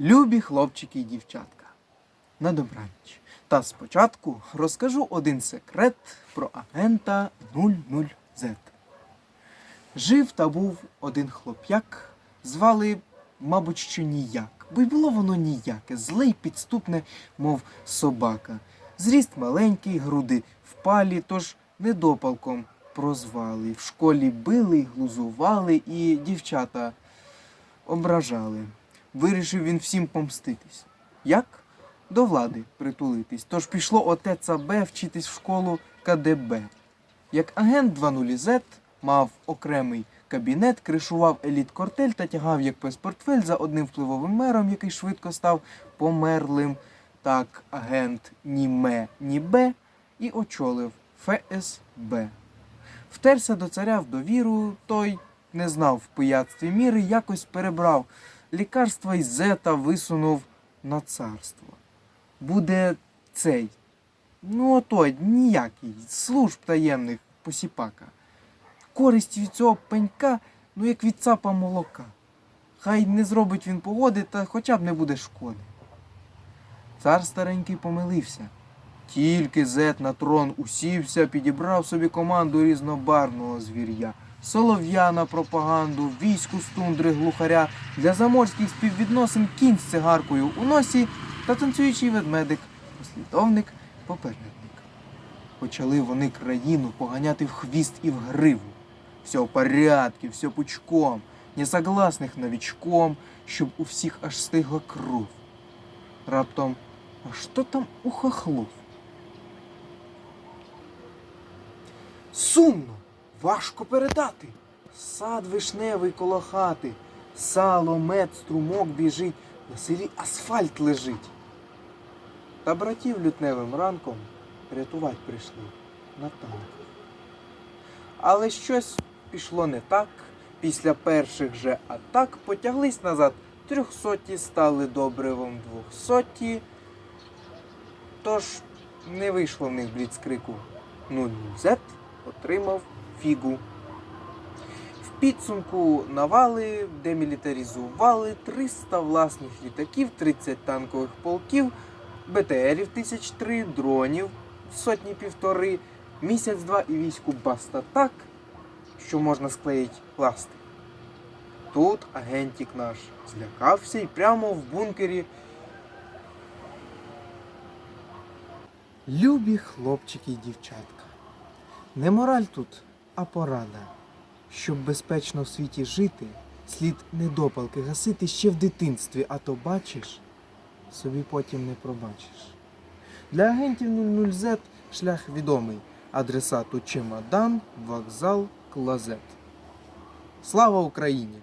Любі хлопчики і дівчатка, на добраніч. Та спочатку розкажу один секрет про агента 00Z. Жив та був один хлоп'як, звали, мабуть, що ніяк, бо й було воно ніяке, зле й підступне, мов собака. Зріст маленький, груди впалі, тож недопалком прозвали. В школі били, глузували, і дівчата ображали. Вирішив він всім помститись. Як? До влади притулитись. Тож пішло отець АБ вчитись в школу КДБ. Як агент 20Z мав окремий кабінет, кришував еліт-кортель та тягав як пес портфель за одним впливовим мером, який швидко став померлим. Так агент ні ме, ні Б і очолив ФСБ. Втерся до царя в довіру, той не знав в пияцтві міри, якось перебрав лікарства й зета висунув на царство. Буде цей. Ну, отой, ніякий, служб таємних посіпака. Користь від цього пенька, ну як від цапа молока. Хай не зробить він погоди, та хоча б не буде шкоди. Цар старенький помилився. Тільки зет на трон усівся, підібрав собі команду різнобарного звір'я. Солов'я на пропаганду, війську з тундри глухаря, для заморських співвідносин кінь з цигаркою у носі та танцюючий ведмедик, послідовник, попередник. Почали вони країну поганяти в хвіст і в гриву. Все в порядке, все пучком, несогласних новичком, щоб у всіх аж стигла кров. Раптом, а що там у хохлов? Сумно, важко передати. Сад вишневий коло хати, сало, мед, струмок біжить, на селі асфальт лежить. Та братів лютневим ранком рятувати прийшли на танках. Але щось пішло не так. Після перших же атак потяглись назад трьохсоті, стали добривом двохсоті. Тож не вийшло в них бліцкрику. Ну, Z отримав фігу. В підсумку навали демілітаризували 300 власних літаків, 30 танкових полків, БТРів тисяч три, дронів сотні півтори, місяць-два і війську баста так, що можна склеїть пластик. Тут агентик наш злякався і прямо в бункері. Любі хлопчики і дівчатка. Не мораль тут, а порада. Щоб безпечно в світі жити, слід недопалки гасити ще в дитинстві, а то бачиш, собі потім не пробачиш. Для агентів 00Z шлях відомий. Адресату чемодан, вокзал, клозет. Слава Україні!